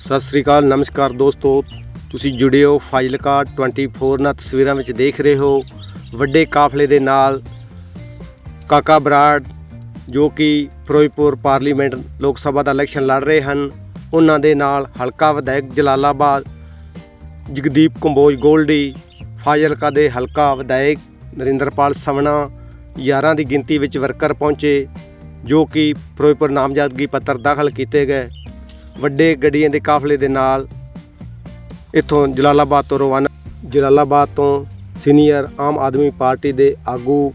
ਸਤਿ ਸ੍ਰੀ ਅਕਾਲ, ਨਮਸਕਾਰ ਦੋਸਤੋ। ਤੁਸੀਂ ਜੁੜੇ ਹੋ ਫਾਜ਼ਿਲਕਾ 24 ਨਾਲ ਤਸਵੀਰਾਂ ਵਿੱਚ ਦੇਖ ਰਹੇ ਹੋ ਵੱਡੇ ਕਾਫਲੇ ਦੇ ਨਾਲ ਕਾਕਾ ਬਰਾੜ, ਜੋ ਕਿ ਫਿਰੋਜ਼ਪੁਰ ਪਾਰਲੀਮੈਂਟ ਲੋਕ ਸਭਾ ਦਾ ਇਲੈਕਸ਼ਨ ਲੜ ਰਹੇ ਹਨ। ਉਹਨਾਂ ਦੇ ਨਾਲ ਹਲਕਾ ਵਿਧਾਇਕ ਜਲਾਲਾਬਾਦ, ਜਗਦੀਪ ਕੰਬੋਜ ਗੋਲਡੀ, ਫਾਜ਼ਿਲਕਾ ਦੇ ਹਲਕਾ ਵਿਧਾਇਕ ਨਰਿੰਦਰਪਾਲ ਸਵਣਾ 11 ਦੀ ਗਿਣਤੀ ਵਿੱਚ ਵਰਕਰ ਪਹੁੰਚੇ, ਜੋ ਕਿ ਫਿਰੋਜ਼ਪੁਰ ਨਾਮਜ਼ਦਗੀ ਪੱਤਰ ਦਾਖਲ ਕੀਤੇ ਗਏ। ਵੱਡੇ ਗੱਡੀਆਂ ਦੇ ਕਾਫਲੇ ਦੇ ਨਾਲ ਇੱਥੋਂ ਜਲਾਲਾਬਾਦ ਤੋਂ ਰਵਾਨਾ ਜਲਾਲਾਬਾਦ ਤੋਂ ਸੀਨੀਅਰ ਆਮ ਆਦਮੀ ਪਾਰਟੀ ਦੇ ਆਗੂ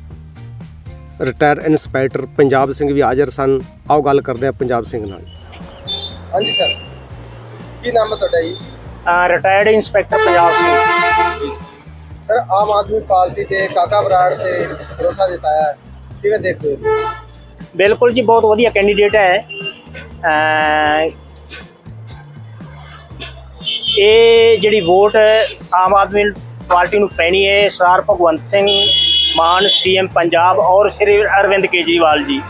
ਰਿਟਾਇਰ ਇੰਸਪੈਕਟਰ ਪੰਜਾਬ ਸਿੰਘ ਵੀ ਹਾਜ਼ਰ ਸਨ। ਆਓ ਗੱਲ ਕਰਦੇ ਹਾਂ ਪੰਜਾਬ ਸਿੰਘ ਨਾਲ। ਹਾਂਜੀ ਸਰ। ਕੀ ਨਾਮ ਹੈ ਤੁਹਾਡਾ ਜੀ? Retired inspector Punjab Singh. Sir Aam Aadmi Party ਦੇ ਕਾਕਾ ਬਰਾੜ ਤੇ ਭਰੋਸਾ ਜਤਾਇਆ ਹੈ। ਕਿਵੇਂ ਦੇਖਦੇ ਹੋ? ਬਿਲਕੁਲ ਜੀ ਬਹੁਤ ਵਧੀਆ ਕੈਂਡੀਡੇਟ ਹੈ। ਇਹ ਜਿਹੜੀ ਵੋਟ ਆਮ ਆਦਮੀ ਪਾਰਟੀ ਨੂੰ ਪੈਣੀ ਹੈ, ਸਰਦਾਰ ਭਗਵੰਤ ਸਿੰਘ ਮਾਨ, ਸੀਐਮ ਪੰਜਾਬ ਔਰ ਸ਼੍ਰੀ ਅਰਵਿੰਦ ਕੇਜਰੀਵਾਲ ਜੀ।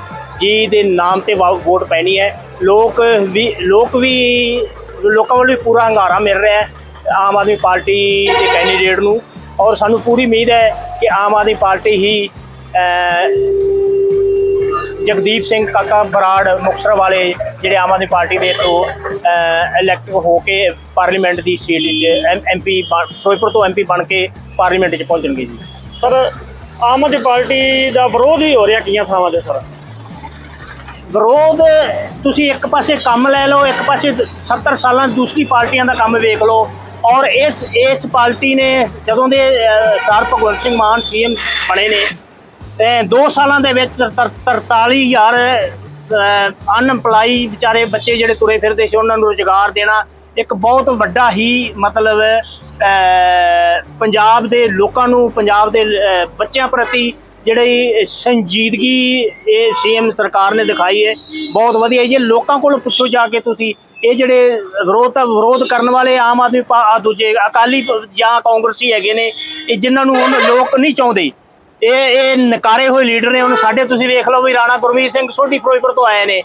ਜੀ ਦੇ ਨਾਮ ਤੇ ਵਾ- ਵੋਟ ਪੈਣੀ ਹੈ। ਲੋਕ ਵੀ ਲੋਕ ਵੀ, ਲੋਕਾਂ ਵੱਲੋਂ ਵੀ ਪੂਰਾ ਹੰਗਾਰਾ ਮਿਲ ਰਿਹਾ ਹੈ ਆਮ ਆਦਮੀ ਪਾਰਟੀ ਦੇ ਕੈਂਡੀਡੇਟ ਨੂੰ। ਔਰ ਸਾਨੂੰ ਪੂਰੀ ਉਮੀਦ ਹੈ ਕਿ ਆਮ ਆਦਮੀ ਪਾਰਟੀ ਹੀ ਜਗਦੀਪ ਸਿੰਘ ਕਾਕਾ ਬਰਾੜ ਮੁਕਤਸਰ ਵਾਲੇ ਜਿਹੜੇ ਆਮ ਆਦਮੀ ਪਾਰਟੀ ਦੇ ਤੋਂ ਇਲੈਕਟ ਹੋ ਕੇ ਪਾਰਲੀਮੈਂਟ ਦੀ ਸੀਟ ਐਮਪੀ ਫਿਰੋਜ਼ਪੁਰ ਤੋਂ ਐਮਪੀ ਬਣ ਕੇ ਪਾਰਲੀਮੈਂਟ 'ਚ ਪਹੁੰਚਣਗੇ ਜੀ। ਸਰ ਆਮ ਆਦਮੀ ਪਾਰਟੀ ਦਾ ਵਿਰੋਧ ਵੀ ਹੋ ਰਿਹਾ ਕਈਆਂ ਥਾਵਾਂ ਤੇ ਸਰ? ਵਿਰੋਧ ਤੁਸੀਂ ਇੱਕ ਪਾਸੇ ਕੰਮ ਲੈ ਲਓ ਇੱਕ ਪਾਸੇ 70 ਸਾਲਾਂ ਦੂਸਰੀ ਪਾਰਟੀਆਂ ਦਾ ਕੰਮ ਵੇਖ ਲਓ। ਔਰ ਇਸ ਇਸ ਪਾਰਟੀ ਨੇ ਜਦੋਂ ਦੇ ਸਰ ਭਗਵੰਤ ਸਿੰਘ ਮਾਨ ਸੀਐਮ ਬਣੇ ਨੇ ਤੇ 2 ਸਾਲਾਂ ਦੇ ਵਿੱਚ 43000 ਅਨਐਮਪਲਾਈ ਵਿਚਾਰੇ ਬੱਚੇ ਜਿਹੜੇ ਤੁਰੇ ਫਿਰਦੇ ਸੀ, ਉਹਨਾਂ ਨੂੰ ਰੁਜ਼ਗਾਰ ਦੇਣਾ ਇੱਕ ਬਹੁਤ ਵੱਡਾ ਹੀ ਮਤਲਬ ਪੰਜਾਬ ਦੇ ਲੋਕਾਂ ਨੂੰ, ਪੰਜਾਬ ਦੇ ਬੱਚਿਆਂ ਪ੍ਰਤੀ ਜਿਹੜੀ ਸੰਜੀਦਗੀ ਇਹ ਸੀਐਮ ਸਰਕਾਰ ਨੇ ਦਿਖਾਈ ਹੈ। ਬਹੁਤ ਵਧੀਆ ਜੇ। ਲੋਕਾਂ ਕੋਲ ਪੁੱਛੋ ਜਾ ਕੇ ਤੁਸੀਂ, ਇਹ ਜਿਹੜੇ ਵਿਰੋਧ ਵਿਰੋਧ ਕਰਨ ਵਾਲੇ ਆਮ ਆਦਮੀ ਪਾ- ਦੂਜੇ ਅਕਾਲੀ ਜਾਂ ਕਾਂਗਰਸੀ ਹੈਗੇ ਨੇ, ਇਹ ਜਿਨ੍ਹਾਂ ਨੂੰ ਹੁਣ ਲੋਕ ਨਹੀਂ ਚਾਹੁੰਦੇ। ਇਹ ਇਹ ਨਕਾਰੇ ਹੋਏ ਲੀਡਰ ਨੇ ਹੁਣ ਸਾਡੇ ਤੁਸੀਂ ਵੇਖ ਲਓ ਵੀ ਰਾਣਾ ਗੁਰਮੀਤ ਸਿੰਘ ਸੋਢੀ ਫਿਰੋਜ਼ਪੁਰ ਤੋਂ ਆਏ ਨੇ।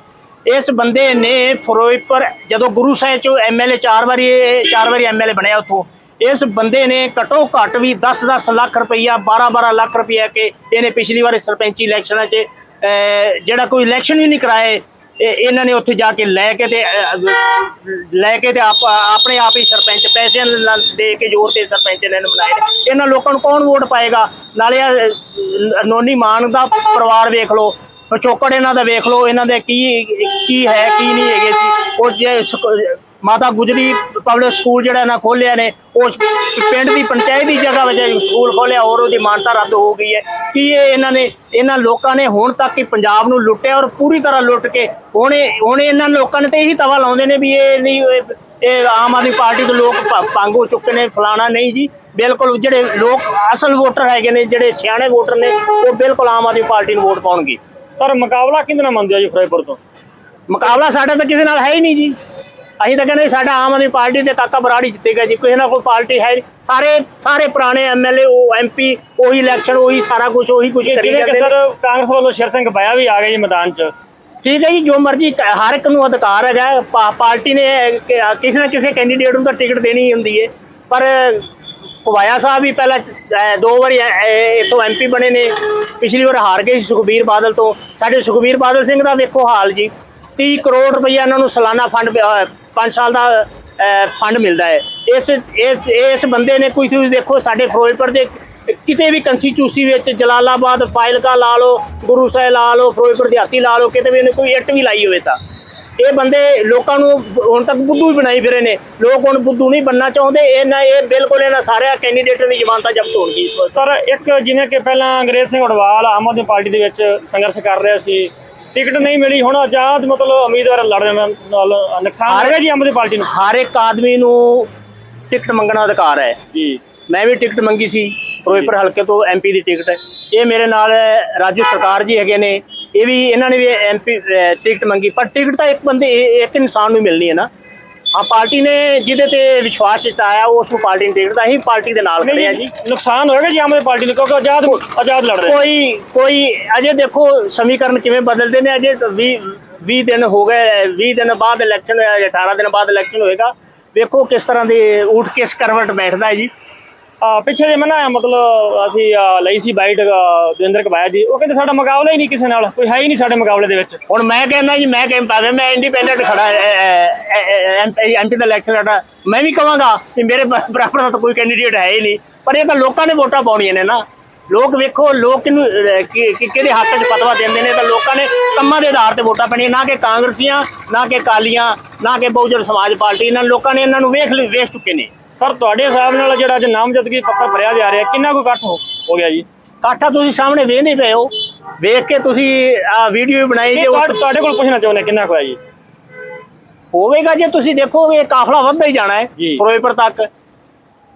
ਇਸ ਬੰਦੇ ਨੇ ਫਿਰੋਜ਼ਪੁਰ, ਜਦੋਂ ਗੁਰੂ ਸਾਹਿਬ ਚੋਂ ਐਮਐਲਏ ਚਾਰ ਵਾਰੀ ਚਾਰ ਵਾਰੀ ਐਮਐਲਏ ਬਣਿਆ ਉੱਥੋਂ, ਇਸ ਬੰਦੇ ਨੇ ਘਟੋ ਘੱਟ ਵੀ 10-10 ਲੱਖ ਰੁਪਈਆ 12-12 ਲੱਖ ਰੁਪਈਆ ਕੇ ਇਹਨੇ ਪਿਛਲੀ ਵਾਰੀ ਸਰਪੰਚੀ ਇਲੈਕਸ਼ਨਾਂ 'ਚ ਜਿਹੜਾ ਕੋਈ ਇਲੈਕਸ਼ਨ ਵੀ ਨਹੀਂ ਕਰਾਏ ਇਹ- ਇਹਨਾਂ ਨੇ ਉੱਥੇ ਜਾ ਕੇ ਲੈ ਕੇ ਤੇ ਲੈ ਕੇ ਤੇ ਆਪ, ਆਪਣੇ ਆਪ ਹੀ ਸਰਪੰਚ ਪੈਸਿਆਂ ਨਾਲ ਦੇ ਕੇ ਜ਼ੋਰ ਤੇ ਸਰਪੰਚ ਇਹਨਾਂ ਨੇ ਬਣਾਏ ਇਹਨਾਂ ਲੋਕਾਂ ਨੂੰ ਕੌਣ ਵੋਟ ਪਾਏਗਾ? ਨਾਲੇ ਨੋਨੀ ਮਾਨ ਦਾ ਪਰਿਵਾਰ ਵੇਖ ਲਓ ਪਿਛੋਕੜ ਇਹਨਾਂ ਦਾ ਵੇਖ ਲਓ, ਇਹਨਾਂ ਦੇ ਕੀ ਕੀ ਹੈ, ਕੀ ਨਹੀਂ ਹੈਗੇ ਸੀ। ਉਹ ਜੇ ਮਾਤਾ ਗੁਜਰੀ ਪਬਲਿਕ ਸਕੂਲ ਜਿਹੜਾ ਇਹਨਾਂ ਖੋਲਿਆ ਨੇ ਉਸ ਪਿੰਡ ਦੀ ਪੰਚਾਇਤ ਦੀ ਜਗ੍ਹਾ ਵਿੱਚ ਸਕੂਲ ਖੋਲਿਆ ਔਰ ਉਹਦੀ ਮਾਨਤਾ ਰੱਦ ਹੋ ਗਈ ਹੈ। ਕੀ ਇਹ ਇਹਨਾਂ ਨੇ ਇਹਨਾਂ ਲੋਕਾਂ ਨੇ ਹੁਣ ਤੱਕ ਹੀ ਪੰਜਾਬ ਨੂੰ ਲੁੱਟਿਆ ਔਰ ਪੂਰੀ ਤਰ੍ਹਾਂ ਲੁੱਟ ਕੇ ਹੁਣੇ ਹੁਣੇ ਇਹਨਾਂ ਲੋਕਾਂ ਨੇ ਤੇ ਇਹੀ ਤਵਾ ਲਾਉਂਦੇ ਨੇ ਵੀ ਇਹ ਨਹੀਂ ਇਹ- ਆਮ ਆਦਮੀ ਪਾਰਟੀ ਦੇ ਲੋਕ ਭੰਗ ਹੋ ਚੁੱਕੇ ਨੇ ਫਲਾਣਾ ਨਹੀਂ ਜੀ। ਬਿਲਕੁਲ ਜਿਹੜੇ ਲੋਕ ਅਸਲ ਵੋਟਰ ਹੈਗੇ ਨੇ ਜਿਹੜੇ ਸਿਆਣੇ ਵੋਟਰ ਨੇ ਉਹ ਬਿਲਕੁਲ ਆਮ ਆਦਮੀ ਪਾਰਟੀ ਨੂੰ ਵੋਟ ਪਾਉਣਗੇ। ਸਰ ਮੁਕਾਬਲਾ ਕਿਹਦੇ ਨਾਲ ਮੰਨਦੇ ਹੋ ਜੀ ਫਿਰੋਜ਼ਪੁਰ ਤੋਂ? ਮੁਕਾਬਲਾ ਸਾਡਾ ਤਾਂ ਕਿਸੇ ਨਾਲ ਹੈ ਹੀ ਨਹੀਂ ਜੀ। ਅਸੀਂ ਤਾਂ ਕਹਿੰਦੇ ਸਾਡਾ ਆਮ ਆਦਮੀ ਪਾਰਟੀ ਤੇ ਕਾਕਾ ਬਰਾੜੀ ਜਿੱਤੇਗਾ ਜੀ ਕਿਸੇ ਨਾਲ ਕੋਈ ਪਾਰਟੀ ਹੈ। ਸਾਰੇ ਸਾਰੇ ਪੁਰਾਣੇ ਐਮਐਲਏ ਉਹ ਐਮਪੀ ਉਹੀ ਇਲੈਕਸ਼ਨ ਉਹੀ ਸਾਰਾ ਕੁਝ ਉਹੀ ਕੁਝ ਕਰੀ ਜਾਂਦੇ ਨੇ। ਕਾਂਗਰਸ ਵੱਲੋਂ ਸ਼ੇਰ ਸਿੰਘ ਬਾਇਆ ਵੀ ਆ ਗਏ ਜੀ ਮੈਦਾਨ 'ਚ। ਠੀਕ ਹੈ ਜੀ ਜੋ ਮਰਜ਼ੀ ਹਰ ਇੱਕ ਨੂੰ ਅਧਿਕਾਰ ਹੈਗਾ ਪਾਰਟੀ ਨੇ ਕਿਸੇ ਨਾ ਕਿਸੇ ਕੈਂਡੀਡੇਟ ਨੂੰ ਤਾਂ ਟਿਕਟ ਦੇਣੀ ਹੁੰਦੀ ਹੈ। ਪਰ ਪਵਾਇਆ ਸਾਹਿਬ ਵੀ ਪਹਿਲਾਂ ਦੋ ਵਾਰੀ ਇੱਥੋਂ ਐਮਪੀ ਬਣੇ ਨੇ। ਪਿਛਲੀ ਵਾਰ ਹਾਰ ਗਏ ਸੁਖਬੀਰ ਬਾਦਲ ਤੋਂ। ਸਾਡੇ ਸੁਖਬੀਰ ਬਾਦਲ ਸਿੰਘ ਦਾ ਵੇਖੋ ਹਾਲ ਜੀ। 30 ਕਰੋੜ ਰੁਪਈਆ ਇਹਨਾਂ ਨੂੰ ਸਾਲਾਨਾ ਫੰਡ 5 ਸਾਲ ਦਾ ਫੰਡ ਮਿਲਦਾ ਹੈ। ਇਸ ਇਸ ਇਸ ਬੰਦੇ ਨੇ ਕੋਈ ਤੁਸੀਂ ਦੇਖੋ ਸਾਡੇ ਫਿਰੋਜ਼ਪੁਰ ਦੇ ਕਿਤੇ ਵੀ ਕੰਸਟੀਚੂਸੀ ਵਿੱਚ ਜਲਾਲਾਬਾਦ ਫਾਇਲਕਾ ਲਾ ਲਓ, ਗੁਰੂ ਸਾਹਿਬ ਲਾ ਲਓ, ਫਿਰੋਜ਼ਪੁਰ ਦਿਹਾਤੀ ਲਾ ਲਓ, ਕਿਤੇ ਵੀ ਇਹਨੇ ਕੋਈ ਇੱਟ ਵੀ ਲਾਈ ਹੋਵੇ ਤਾਂ। ਇਹ ਬੰਦੇ ਲੋਕਾਂ ਨੂੰ ਹੁਣ ਤੱਕ ਬੁੱਧੂ ਹੀ ਬਣਾਈ ਫਿਰੇ ਨੇ। ਲੋਕ ਹੁਣ ਬੁੱਧੂ ਨਹੀਂ ਬੰਨਣਾ ਚਾਹੁੰਦੇ, ਇਹ ਨਾ ਇਹ ਬਿਲਕੁਲ ਇਹਨਾਂ ਸਾਰਿਆਂ ਕੈਂਡੀਡੇਟਾਂ ਦੀ ਜ਼ਮਾਨਤਾਂ ਜ਼ਬਤ ਹੋਣਗੀ ਸਰ, ਇੱਕ ਜਿਵੇਂ ਕਿ ਪਹਿਲਾਂ ਅੰਗਰੇਜ਼ ਸਿੰਘ ਉਡਵਾਲ ਆਮ ਆਦਮੀ ਪਾਰਟੀ ਦੇ ਵਿੱਚ ਸੰਘਰਸ਼ ਕਰ ਰਿਹਾ ਸੀ ਟਿਕਟ ਨਹੀਂ ਮਿਲੀ ਹੁਣ ਆਜ਼ਾਦ ਮਤਲਬ ਉਮੀਦਵਾਰ ਲੜਨ ਨਾਲ ਨੁਕਸਾਨ ਹੋ ਰਿਹਾ ਜੀ ਆਮ ਆਦਮੀ ਪਾਰਟੀ ਨੂੰ? ਹਰ ਇੱਕ ਆਦਮੀ ਨੂੰ ਟਿਕਟ ਮੰਗਣ ਦਾ ਅਧਿਕਾਰ ਹੈ। ਜੀ। ਮੈਂ ਵੀ ਟਿਕਟ ਮੰਗੀ ਸੀ ਫਿਰੋਜ਼ਪੁਰ ਹਲਕੇ ਤੋਂ ਐਮਪੀ ਦੀ ਟਿਕਟ। ਇਹ ਮੇਰੇ ਨਾਲ ਰਾਜੂ ਸਰਕਾਰ ਜੀ ਹੈਗੇ ਨੇ ਇਹ ਵੀ ਇਹਨਾਂ ਨੇ ਵੀ ਐਮਪੀ ਟਿਕਟ ਮੰਗੀ ਪਰ ਟਿਕਟ ਤਾਂ ਇੱਕ ਬੰਦੇ ਇੱਕ ਇਨਸਾਨ ਨੂੰ ਮਿਲਣੀ ਹੈ ਨਾ। ਆ ਪਾਰਟੀ ਨੇ ਜਿਹਦੇ ਤੇ ਵਿਸ਼ਵਾਸ ਜਤਾਇਆ ਉਸ ਨੂੰ ਪਾਰਟੀ ਨੇ ਟਿਕਟ ਦਾ ਹੀ ਪਾਰਟੀ ਦੇ ਨਾਲ ਖੜੇ ਆ ਜੀ। ਨੁਕਸਾਨ ਹੋਏਗਾ ਜੀ ਆਮ ਆਦਮੀ ਪਾਰਟੀ ਨੂੰ ਕਿਉਂਕਿ ਆਜ਼ਾਦ ਆਜ਼ਾਦ ਲੜ ਰਹੇ ਕੋਈ ਕੋਈ ਅਜੇ ਦੇਖੋ ਸਮੀਕਰਨ ਕਿਵੇਂ ਬਦਲਦੇ ਨੇ ਅਜੇ ਤਾਂ ਵੀ 20 ਦਿਨ ਹੋ ਗਏ 20 ਦਿਨ ਬਾਅਦ ਇਲੈਕਸ਼ਨ ਹੋਇਆ 18 ਦਿਨ ਬਾਅਦ ਇਲੈਕਸ਼ਨ ਹੋਏਗਾ। ਵੇਖੋ ਕਿਸ ਤਰ੍ਹਾਂ ਦੇ ਊਠ ਕਿਸ ਕਰਵਟ ਬੈਠਦਾ ਹੈ ਜੀ। ਪਿੱਛੇ ਜੇ ਮੈਂ ਨਾ ਮਤਲਬ ਅਸੀਂ ਲਈ ਸੀ ਬਾਈਟ ਦਵਿੰਦਰ ਕਬਾਇਆ ਦੀ ਉਹ ਕਹਿੰਦੇ ਸਾਡਾ ਮੁਕਾਬਲਾ ਹੀ ਨਹੀਂ ਕਿਸੇ ਨਾਲ ਕੋਈ ਹੈ ਹੀ ਨਹੀਂ ਸਾਡੇ ਮੁਕਾਬਲੇ ਦੇ ਵਿੱਚ ਹੁਣ ਮੈਂ ਕਹਿੰਦਾ ਜੀ ਮੈਂ ਕਹਿੰਦਾ ਭਾਵੇਂ ਮੈਂ ਇੰਡੀਪੈਂਡੈਂਟ ਖੜਾ ਐਮਪੀ ਦਾ ਇਲੈਕਸ਼ਨ ਲੜਾ ਮੈਂ ਵੀ ਕਹਾਂਗਾ ਕਿ ਮੇਰੇ ਬ- ਬਰਾਬਰ ਦਾ ਤਾਂ ਕੋਈ ਕੈਂਡੀਡੇਟ ਹੈ ਹੀ ਨਹੀਂ ਪਰ ਇਹ ਤਾਂ ਲੋਕਾਂ ਨੇ ਵੋਟਾਂ ਪਾਉਣੀਆਂ ਨੇ ਨਾ ਲੋਕ ਵੇਖੋ ਲੋਕ ਕਿਹਨੂੰ ਅਹ, ਕਿ- ਕਿ- ਕਿਹਦੇ ਹੱਕ 'ਚ ਫਤਵਾ ਦਿੰਦੇ ਨੇ ਤਾਂ ਲੋਕਾਂ ਨੇ ਕੰਮਾਂ ਦੇ ਆਧਾਰ ਤੇ ਵੋਟਾਂ ਪੈਣੀਆਂ ਨਾ ਕਿ ਕਾਂਗਰਸੀਆਂ ਨਾ ਕਿ ਕਾਲੀਆਂ ਨਾ ਕਿ ਬਹੁਜਨ ਸਮਾਜ ਪਾਰਟੀ ਇਹਨਾਂ ਲੋਕਾਂ ਨੇ ਇਹਨਾਂ ਨੂੰ ਵੇਖ ਲਈ ਵੇਖ ਚੁੱਕੇ ਨੇ। ਸਰ ਤੁਹਾਡੇ ਹਿਸਾਬ ਨਾਲ ਜਿਹੜਾ ਅੱਜ ਨਾਮਜ਼ਦਗੀ ਪੱਤਰ ਭਰਿਆ ਜਾ ਰਿਹਾ ਕਿੰਨਾ ਕੁ ਇਕੱਠ ਹੋ ਹੋ ਗਿਆ ਜੀ? ਕਾਠਾ ਤੁਸੀਂ ਸਾਹਮਣੇ ਵੇਖਦੇ ਪਏ ਹੋ। ਵੇਖ ਕੇ ਤੁਸੀਂ ਆ ਵੀਡੀਓ ਵੀ ਬਣਾਈ ਜੇ ਤੁਹਾਡੇ ਤੁਹਾਡੇ ਕੋਲ ਪੁੱਛਣਾ ਚਾਹੁੰਦੇ ਕਿੰਨਾ ਕੁ ਹੈ ਜੀ? ਹੋਵੇਗਾ ਜੇ ਤੁਸੀਂ ਦੇਖੋਗੇ ਕਾਫਲਾ ਵੱਧਦਾ ਹੀ ਜਾਣਾ ਹੈ ਜੀ। ਫਿਰੋਜ਼ਪੁਰ ਤੱਕ।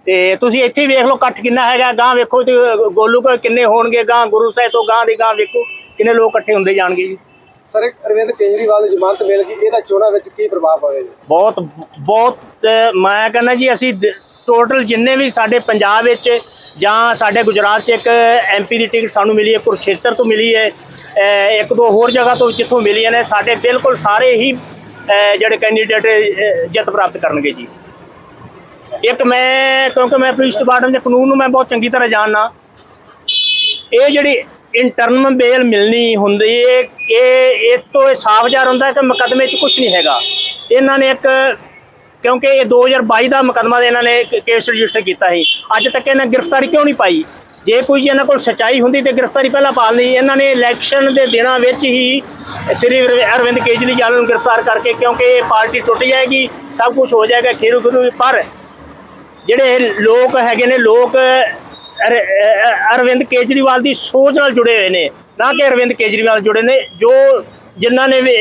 ਤੇ ਤੁਸੀਂ ਇੱਥੇ ਵੇਖ ਲਓ ਇਕੱਠ ਕਿੰਨਾ ਹੈਗਾ ਗਾਂ ਵੇਖੋ ਤੇ ਗੋਲੂ ਕੋ ਕਿੰਨੇ ਹੋਣਗੇ ਗਾਂ ਗੁਰੂ ਸਾਹਿਬ ਤੋਂ ਗਾਂ ਦੀ ਗਾਂ ਵੇਖੋ ਕਿੰਨੇ ਲੋਕ ਇਕੱਠੇ ਹੁੰਦੇ ਜਾਣਗੇ ਜੀ। ਸਰ ਅਰਵਿੰਦ ਕੇਜਰੀਵਾਲ ਨੂੰ ਜ਼ਮਾਨਤ ਮਿਲ ਗਈ ਇਹਦਾ ਚੋਣਾਂ ਵਿੱਚ ਕੀ ਪ੍ਰਭਾਵ ਪਵੇਗਾ ਬਹੁਤ ਬਹੁਤ ਮੈਂ ਕਹਿੰਦਾ ਜੀ ਅਸੀਂ ਟੋਟਲ ਜਿੰਨੇ ਵੀ ਸਾਡੇ ਪੰਜਾਬ ਵਿੱਚ ਜਾਂ ਸਾਡੇ ਗੁਜਰਾਤ 'ਚ ਇੱਕ ਐਮਪੀ ਦੀ ਟਿਕਟ ਸਾਨੂੰ ਮਿਲੀ ਹੈ ਕੁਰਕਸ਼ੇਤਰ ਤੋਂ ਮਿਲੀ ਹੈ ਇੱਕ ਦੋ ਹੋਰ ਜਗ੍ਹਾ ਤੋਂ ਜਿੱਥੋਂ ਮਿਲੀਆਂ ਨੇ ਸਾਡੇ ਬਿਲਕੁਲ ਸਾਰੇ ਹੀ ਜਿਹੜੇ ਕੈਂਡੀਡੇਟ ਜਿੱਤ ਪ੍ਰਾਪਤ ਕਰਨਗੇ ਜੀ। ਇੱਕ ਮੈਂ, ਕਿਉਂਕਿ ਮੈਂ ਪੁਲਿਸ ਡਿਪਾਰਟਮੈਂਟ ਦੇ ਕਾਨੂੰਨ ਨੂੰ ਮੈਂ ਬਹੁਤ ਚੰਗੀ ਤਰ੍ਹਾਂ ਜਾਣਨਾ। ਇਹ ਜਿਹੜੀ ਇੰਟਰਨਲ ਬੇਲ ਮਿਲਣੀ ਹੁੰਦੀ ਹੈ ਇਹ ਇਹ ਤੋਂ ਇਹ ਸਾਫ਼ ਜ਼ਾਹਰ ਹੁੰਦਾ ਕਿ ਮੁਕੱਦਮੇ 'ਚ ਕੁਝ ਨਹੀਂ ਹੈਗਾ। ਇਹਨਾਂ ਨੇ ਇੱਕ, ਕਿਉਂਕਿ ਇਹ 2022 ਦਾ ਮੁਕੱਦਮਾ ਇਹਨਾਂ ਨੇ ਕੇਸ ਰਜਿਸਟਰ ਕੀਤਾ ਸੀ। ਅੱਜ ਤੱਕ ਇਹਨਾਂ ਗ੍ਰਿਫਤਾਰੀ ਕਿਉਂ ਨਹੀਂ ਪਾਈ? ਜੇ ਕੋਈ ਇਹਨਾਂ ਕੋਲ ਸਚਾਈ ਹੁੰਦੀ ਤੇ ਗ੍ਰਿਫਤਾਰੀ ਪਹਿਲਾਂ ਪਾ ਲਈ ਇਹਨਾਂ ਨੇ ਇਲੈਕਸ਼ਨ ਦੇ ਦਿਨਾਂ ਵਿੱਚ ਹੀ ਸ੍ਰੀ ਅਰਵਿੰਦ ਕੇਜਰੀਵਾਲ ਨੂੰ ਗ੍ਰਿਫਤਾਰ ਕਰਕੇ ਕਿਉਂਕਿ ਇਹ ਪਾਰਟੀ ਟੁੱਟ ਜਾਏਗੀ, ਸਭ ਕੁਝ ਹੋ ਜਾਏਗਾ ਖੇਰੂ ਖੇਰੂ ਪਰ ਜਿਹੜੇ ਲੋਕ ਹੈਗੇ ਨੇ, ਲੋਕ ਅਰਵਿੰਦ ਕੇਜਰੀਵਾਲ ਦੀ ਸੋਚ ਨਾਲ ਜੁੜੇ ਹੋਏ ਨੇ, ਨਾ ਕਿ ਅਰਵਿੰਦ ਕੇਜਰੀਵਾਲ ਜੁੜੇ ਨੇ, ਜੋ ਜਿਨ੍ਹਾਂ ਨੇ ਵੀ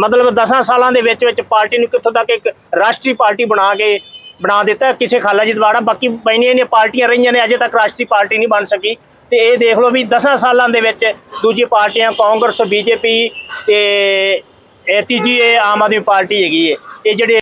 ਮਤਲਬ 10 ਸਾਲਾਂ ਦੇ ਵਿੱਚ ਵਿੱਚ ਪਾਰਟੀ ਨੂੰ ਕਿੱਥੋਂ ਤੱਕ ਇੱਕ ਰਾਸ਼ਟਰੀ ਪਾਰਟੀ ਬਣਾ ਕੇ, ਬਣਾ ਦਿੱਤਾ, ਕਿਸੇ ਖਾਲਾ ਜੀ ਦੁਆਰਾ, ਬਾਕੀ ਪੈਣੀਆਂ ਨੇ, ਪਾਰਟੀਆਂ ਰਹੀਆਂ ਨੇ, ਅਜੇ ਤੱਕ ਰਾਸ਼ਟਰੀ ਪਾਰਟੀ ਨਹੀਂ ਬਣ ਸਕੀ। ਤੇ ਇਹ ਦੇਖ ਲਓ ਵੀ 10 ਸਾਲਾਂ ਦੇ ਵਿੱਚ ਦੂਜੀ ਪਾਰਟੀਆਂ, ਕਾਂਗਰਸ, ਬੀਜੇਪੀ ਤੇ, ਇਹ ਤੀਜੀ ਇਹ ਆਮ ਆਦਮੀ ਪਾਰਟੀ ਹੈਗੀ ਹੈ ਇਹ ਜਿਹੜੇ